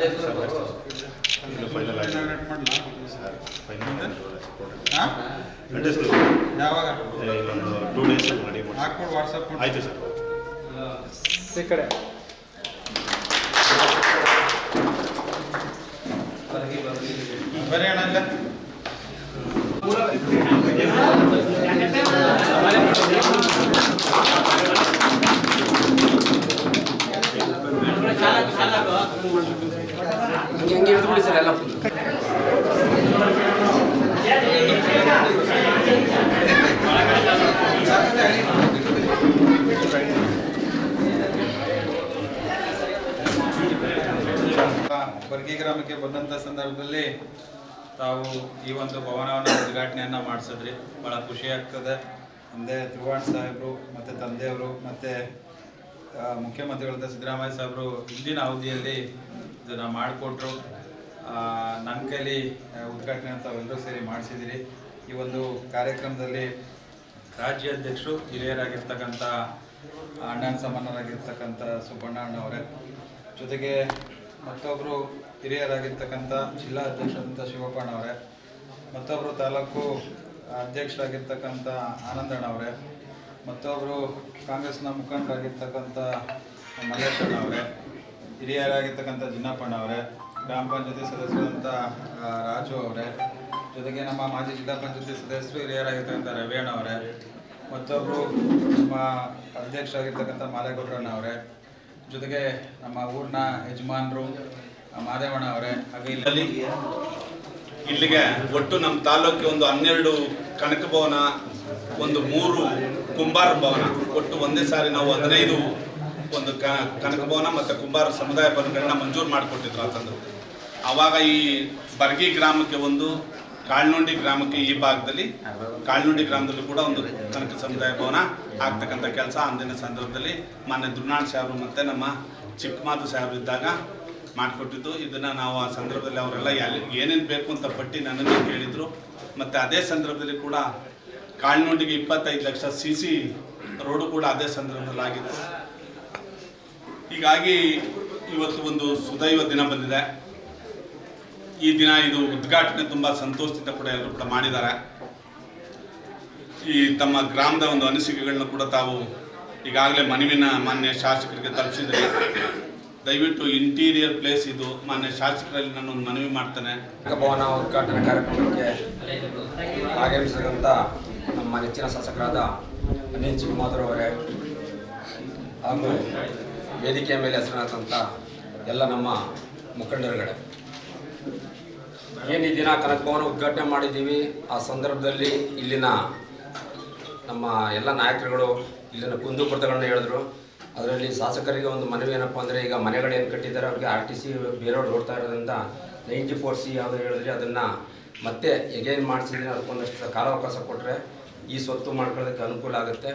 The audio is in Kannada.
ನೆಟ್ ಸರ್ ಫೈನಲ್ ಹಾ? ಯಾವಾಗ? ಟೂ ಡೇಸ್ ಮಾಡಿ ಹಾಕ್ಬಿಡು ವಾಟ್ಸಪ್ ಆಯ್ತು ಸರ್. ಈ ಕಡೆ. ಬರೀ ಅಣ್ಣ ಇಲ್ಲ ಹಂಗೆ ಸರ್ ಎಲ್ಲ ಬರ್ಗಿ ಗ್ರಾಮಕ್ಕೆ ಬಂದಂಥ ಸಂದರ್ಭದಲ್ಲಿ ತಾವು ಈ ಒಂದು ಭವನವನ್ನು ಉದ್ಘಾಟನೆಯನ್ನು ಮಾಡಿಸಿದ್ರಿ. ಭಾಳ ಖುಷಿ ಆಗ್ತದೆ. ಹಿಂದೆ ತ್ರಿವಾಣ್ ಸಾಹೇಬರು, ಮತ್ತು ತಂದೆಯವರು, ಮತ್ತು ಮುಖ್ಯಮಂತ್ರಿಗಳಾದ ಸಿದ್ದರಾಮಯ್ಯ ಸಾಹೇಬರು ಹಿಂದಿನ ಅವಧಿಯಲ್ಲಿ ಇದನ್ನು ಮಾಡಿಕೊಟ್ರು. ನನ್ನ ಕೈಲಿ ಉದ್ಘಾಟನೆ ಅಂತ ಎಲ್ಲರೂ ಸೇರಿ ಮಾಡಿಸಿದಿರಿ. ಈ ಒಂದು ಕಾರ್ಯಕ್ರಮದಲ್ಲಿ ರಾಜ್ಯಾಧ್ಯಕ್ಷರು ಹಿರಿಯರಾಗಿರ್ತಕ್ಕಂಥ ಅಣ್ಣನ ಸಮಾನರಾಗಿರ್ತಕ್ಕಂಥ ಸುಬ್ಬಣ್ಣ ಅಣ್ಣವರೇ. ಜೊತೆಗೆ ಮತ್ತೊಬ್ಬರು ಹಿರಿಯರಾಗಿರ್ತಕ್ಕಂಥ ಜಿಲ್ಲಾ ಅಧ್ಯಕ್ಷರಾದಂಥ ಶಿವಪ್ಪಣ್ಣ ಅವರೇ ಮತ್ತೊಬ್ಬರು ತಾಲೂಕು ಅಧ್ಯಕ್ಷರಾಗಿರ್ತಕ್ಕಂಥ ಆನಂದಣ್ಣ ಅವರೇ ಮತ್ತೊಬ್ಬರು ಕಾಂಗ್ರೆಸ್ನ ಮುಖಂಡರಾಗಿರ್ತಕ್ಕಂಥ ಮಲ್ಲೇಶಣ್ಣ ಅವರೇ, ಹಿರಿಯರಾಗಿರ್ತಕ್ಕಂಥ ಜಿನ್ನಪ್ಪಣ್ಣ ಅವರೇ, ಗ್ರಾಮ ಪಂಚಾಯತಿ ಸದಸ್ಯರಂಥ ರಾಜು ಅವರೇ, ಜೊತೆಗೆ ನಮ್ಮ ಮಾಜಿ ಜಿಲ್ಲಾ ಪಂಚಾಯತಿ ಸದಸ್ಯರು ಹಿರಿಯರಾಗಿರ್ತಕ್ಕಂಥ ರವಿಯಣ್ಣ ಅವರೇ ಮತ್ತೊಬ್ಬರು ನಮ್ಮ ಅಧ್ಯಕ್ಷರಾಗಿರ್ತಕ್ಕಂಥ ಮಾಲೇಗೌಡ್ರಣ್ಣ ಅವರೇ, ಜೊತೆಗೆ ನಮ್ಮ ಊರಿನ ಯಜಮಾನರು ಮಾದೇವಣ್ಣ ಅವರೇ, ಹಾಗೆ ಇಲ್ಲಿ. ಇಲ್ಲಿಗೆ ಒಟ್ಟು ನಮ್ಮ ತಾಲೂಕಿಗೆ ಒಂದು ಹನ್ನೆರಡು ಕನಕ ಭವನ, ಒಂದು ಮೂರು ಕುಂಬಾರ ಭವನ. ಒಟ್ಟು ಒಂದೇ ಸಾರಿ ನಾವು ಹದಿನೈದು ಒಂದು ಕನಕ ಭವನ ಮತ್ತು ಕುಂಬಾರ ಸಮುದಾಯ ಭವನಗಳನ್ನ ಮಂಜೂರು ಮಾಡಿಕೊಟ್ಟಿದ್ರು ಅಂತಂದ್ರು ಆವಾಗ ಈ ಬರ್ಗಿ ಗ್ರಾಮಕ್ಕೆ ಒಂದು, ಕಾಳ್ನುಂಡಿ ಗ್ರಾಮಕ್ಕೆ ಈ ಭಾಗದಲ್ಲಿ, ಕಾಳ್ನುಂಡಿ ಗ್ರಾಮದಲ್ಲಿ ಕೂಡ ಒಂದು ಕನಕ ಸಮುದಾಯ ಭವನ ಆಗ್ತಕ್ಕಂಥ ಕೆಲಸ. ಅಂದಿನ ಸಂದರ್ಭದಲ್ಲಿ ಮಾನ್ಯ ದುರ್ನಾಳ್ ಸಾಹೇಬರು ಮತ್ತು ನಮ್ಮ ಚಿಕ್ಕಮಾತು ಸಾಹೇಬರು ಇದ್ದಾಗ ಮಾಡಿಕೊಟ್ಟಿದ್ದು. ಇದನ್ನು ನಾವು ಆ ಸಂದರ್ಭದಲ್ಲಿ ಅವರೆಲ್ಲ ಎಲ್ಲಿ ಏನೇನು ಬೇಕು ಅಂತ ಪಟ್ಟಿ ನನ್ನನ್ನು ಕೇಳಿದರು. ಮತ್ತು ಅದೇ ಸಂದರ್ಭದಲ್ಲಿ ಕೂಡ ಕಾಳ್ನುಂಡಿಗೆ ಇಪ್ಪತ್ತೈದು ಲಕ್ಷ ಸಿ ಸಿ ರೋಡು ಕೂಡ ಅದೇ ಸಂದರ್ಭದಲ್ಲಿ ಆಗಿತ್ತು. ಹೀಗಾಗಿ ಇವತ್ತು ಒಂದು ಸುದೈವ ದಿನ ಬಂದಿದೆ. ಈ ದಿನ ಇದು ಉದ್ಘಾಟನೆ ತುಂಬ ಸಂತೋಷದಿಂದ ಕೂಡ ಎಲ್ಲರೂ ಕೂಡ ಮಾಡಿದ್ದಾರೆ. ಈ ತಮ್ಮ ಗ್ರಾಮದ ಒಂದು ಅನಿಸಿಕೆಗಳನ್ನ ಕೂಡ ತಾವು ಈಗಾಗಲೇ ಮನವಿನ ಮಾನ್ಯ ಶಾಸಕರಿಗೆ ತಲುಪಿಸಿದ್ರಿ. ದಯವಿಟ್ಟು ಇಂಟೀರಿಯರ್ ಪ್ಲೇಸ್ ಇದು. ಮಾನ್ಯ ಶಾಸಕರಲ್ಲಿ ನಾನು ಒಂದು ಮನವಿ ಮಾಡ್ತೇನೆ. ಭವನ ಉದ್ಘಾಟನಾ ಕಾರ್ಯಕ್ರಮಕ್ಕೆ ಆಗಮಿಸಿದಂಥ ನಮ್ಮ ನೆಚ್ಚಿನ ಶಾಸಕರಾದ ಅನಿಲ್ ಚಿಕ್ಕಮಾಧುರ್ ಅವರೇ ಹಾಗೂ ವೇದಿಕೆಯ ಮೇಲೆ ಹೆಸರಾದಂಥ ಎಲ್ಲ ನಮ್ಮ ಮುಖಂಡರುಗಳೇ. ಏನು ಈ ದಿನ ಕನಕ ಭವನ ಉದ್ಘಾಟನೆ ಮಾಡಿದ್ದೀವಿ. ಆ ಸಂದರ್ಭದಲ್ಲಿ ಇಲ್ಲಿನ ನಮ್ಮ ಎಲ್ಲ ನಾಯಕರುಗಳು, ಇಲ್ಲಿನ ಕುಂದುಕೊರತೆಗಳನ್ನ ಹೇಳಿದ್ರು. ಅದರಲ್ಲಿ ಶಾಸಕರಿಗೆ ಒಂದು ಮನವಿ ಏನಪ್ಪ ಅಂದರೆ, ಈಗ ಮನೆಗಳು ಏನು ಕಟ್ಟಿದ್ದಾರೆ, ಅವ್ರಿಗೆ ಆರ್ ಟಿ ಸಿ ಬೇರೆಯವ್ರು ನೋಡ್ತಾ ಇರೋದ್ರಿಂದ ನೈಂಟಿ ಫೋರ್ ಸಿ ಯಾವುದು ಹೇಳಿದ್ರೆ ಅದನ್ನು ಮತ್ತೆ ಎಗೇನ್ ಮಾಡಿಸಿದ್ರೆ ಅದಕ್ಕೊಂದಷ್ಟು ಕಾಲಾವಕಾಶ ಕೊಟ್ಟರೆ ಈ ಸ್ವತ್ತು ಮಾಡ್ಕೊಳ್ಳೋದಕ್ಕೆ ಅನುಕೂಲ ಆಗುತ್ತೆ.